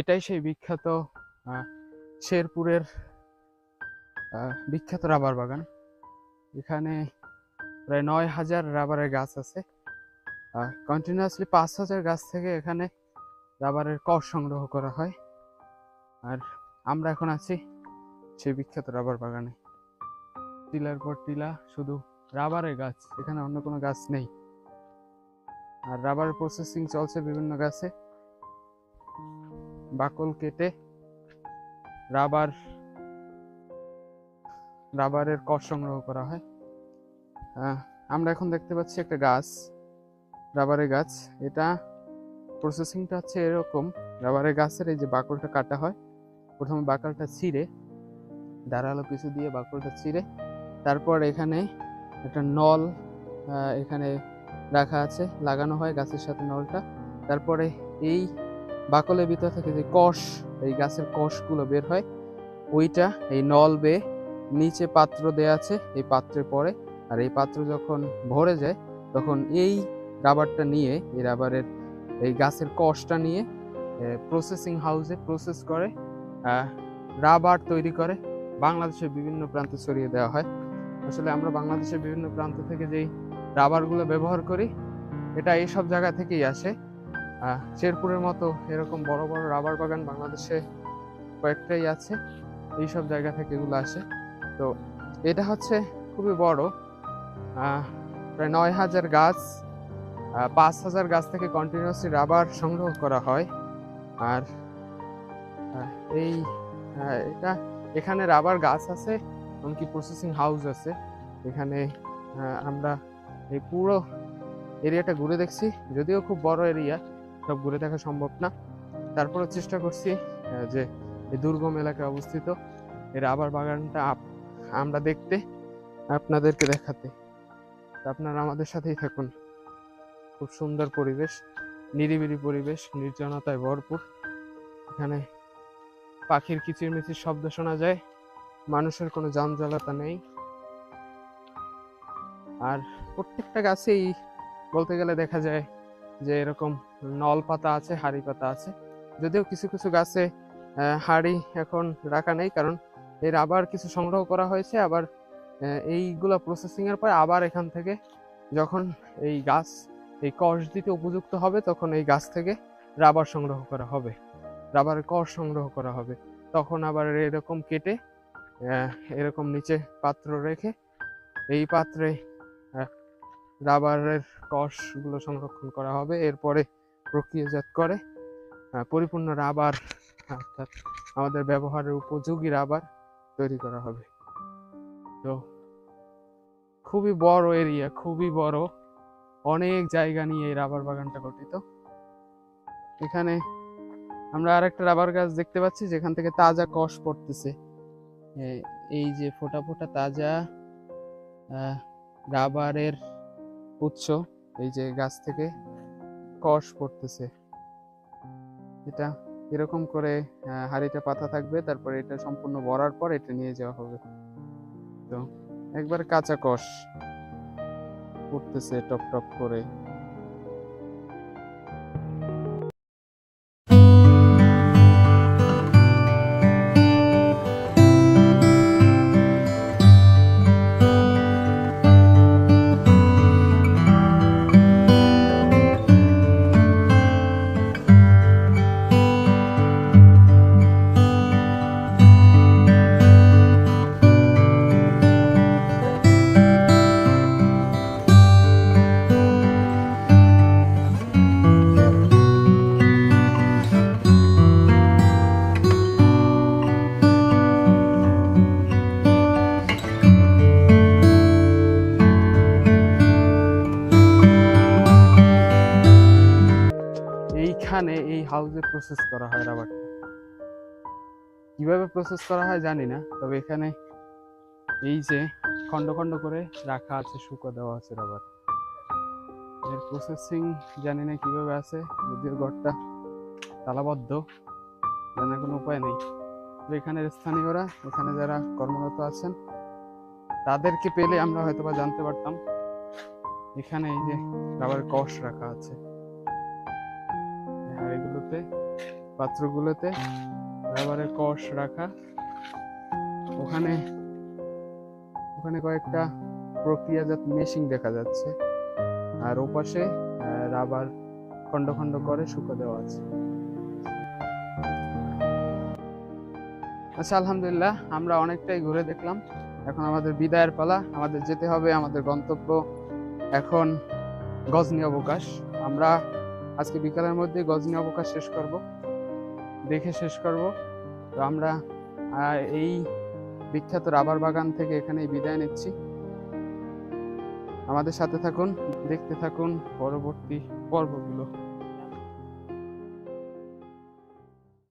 এটাই সেই বিখ্যাত শেরপুরের বিখ্যাত রাবার বাগান। এখানে প্রায় নয় হাজার রাবারের গাছ আছে। কন্টিনিউয়াসলি পাঁচ হাজার গাছ থেকে এখানে রাবারের কর সংগ্রহ করা হয়। আর আমরা এখন আছি সেই বিখ্যাত রাবার বাগানে। টিলার পর টিলা, শুধু রাবারের গাছ, এখানে অন্য কোনো গাছ নেই। আর রাবার প্রসেসিং চলছে বিভিন্ন গাছে। বাকল কেটে রাবার, রাবারের কর সংগ্রহ করা হয়। আমরা এখন দেখতে পাচ্ছি একটা গাছ, রাবারের গাছ। এটা প্রসেসিংটা হচ্ছে এরকম, রাবারের গাছের এই যে বাকলটা কাটা হয়, প্রথমে বাকলটা ছিঁড়ে, ধারালো কিছু দিয়ে বাকলটা ছিঁড়ে, তারপর এখানে একটা নল এখানে রাখা আছে, লাগানো হয় গাছের সাথে নলটা। তারপরে এই বাকলের ভিতর থেকে যে কষ, এই গাছের কষগুলো বের হয়, ওইটা, এই নল বেয়ে নিচে পাত্র দেয়া আছে, এই পাত্রে পড়ে আর এই পাত্র যখন ভরে যায়, তখন এই রাবারটা নিয়ে, এই রাবারের, এই গাছের কষটা নিয়ে প্রসেসিং হাউসে প্রসেস করে রাবার তৈরি করে। বাংলাদেশের বিভিন্ন প্রান্তে ছড়িয়ে দেওয়া হয়। আসলে আমরা বাংলাদেশের বিভিন্ন প্রান্ত থেকে যেই রাবারগুলো ব্যবহার করি, এটা এইসব জায়গা থেকেই আসে। শেরপুরের মতো এরকম বড় বড় রাবার বাগান বাংলাদেশে কয়েকটাই আছে। এইসব জায়গা থেকে এগুলো আসে। তো এটা হচ্ছে খুবই বড়। প্রায় নয় হাজার গাছ পাঁচ হাজার গাছ থেকে কন্টিনিউয়াসলি রাবার সংগ্রহ করা হয়। আর এই এটা, এখানে রাবার গাছ আছে, এমনকি প্রসেসিং হাউস আছে। এখানে আমরা এই পুরো এরিয়াটা ঘুরে দেখছি। যদিও খুব বড় এরিয়া সব ঘুরে দেখা সম্ভব না। তারপরে চেষ্টা করছি যে এই দুর্গম এলাকায় অবস্থিত এর আবার বাগানটা আমরা দেখতে আপনাদেরকে দেখাতে। আপনারা আমাদের সাথেই থাকুন। খুব সুন্দর পরিবেশ, নিরিবিলি পরিবেশ, নির্জনতায় ভরপুর। এখানে পাখির কিচিরমিচির শব্দ শোনা যায়, মানুষের কোনো জঞ্জালতা নেই। আর প্রত্যেকটা গাছেই বলতে গেলে দেখা যায় যে এরকম নল পাতা আছে হাড়ি পাতা আছে। যদিও কিছু কিছু গাছে হাড়ি এখন রাখা নেই, কারণ এই রাবার কিছু সংগ্রহ করা হয়েছে। আবার এইগুলো প্রসেসিংয়ের প্রসেসিং পরে আবার এখান থেকে যখন এই গাছ, এই কষ দিতে উপযুক্ত হবে, তখন এই গাছ থেকে রাবার সংগ্রহ করা হবে। রাবারের কষ সংগ্রহ করা হবে। তখন আবার এরকম কেটে এরকম নিচে পাত্র রেখে এই পাত্রে রাবারের কষগুলো সংরক্ষণ করা হবে। এরপরে প্রক্রিয়াজাত করে। পরিপূর্ণ রাবার, অর্থাৎ আমাদের ব্যবহারের উপযোগী রাবার তৈরি করা হবে। তো খুবই বড় এরিয়া, খুবই বড়, অনেক জায়গা নিয়ে এই রাবার বাগানটা গঠিত। এখানে আমরা আরেকটা রাবার গাছ দেখতে পাচ্ছি, যেখান থেকে তাজা কষ পড়তেছে। এই যে ফোটা ফোটা তাজা রাবারের উৎস, এই যে গাছ থেকে কষ পড়তেছে। এটা এরকম করে হাড়িটা পাতা থাকবে, তারপরে এটা সম্পূর্ণ ভরার পর এটা নিয়ে যাওয়া হবে। তো একবার কাঁচা কষ পড়তেছে টপ টপ করে। হাউসে প্রসেস করা হয় রাবারটা কীভাবে প্রসেস করা হয় জানি না, তবে এখানে এই যে খন্ড খন্ড করে রাখা আছে, শুকো দেওয়া আছে রাবার এর প্রসেসিং জানি না কীভাবে আছে যদিও ঘরটা তালাবদ্ধ, জানার কোনো উপায় নেই। এখানের স্থানীয়রা, এখানে যারা কর্মরত আছেন, তাদেরকে পেলে আমরা হয়তোবা জানতে পারতাম। এখানে এই যে রাবার কষ রাখা আছে। আর পাত্রগুলোতে রাবারের কষ রাখা। ওখানে ওখানে কয়েকটা প্রক্রিয়াজাত মেশিন দেখা যাচ্ছে। আর ওপাশে রাবার খন্ড খন্ড করে শুকো দেওয়া আছে। আচ্ছা আলহামদুলিল্লাহ, আমরা অনেকটাই ঘুরে দেখলাম। এখন আমাদের বিদায়ের পালা। আমাদের যেতে হবে, আমাদের গন্তব্য এখন গজনি অবকাশ। আমরা আজকে বিকালের মধ্যে গজনী অবকাশ শেষ করব। দেখে শেষ করব। তো আমরা এই বিখ্যাত রাবার বাগান থেকে এখানে বিদায় নিচ্ছি। আমাদের সাথে থাকুন, দেখতে থাকুন, পরবর্তী পর্বগুলো।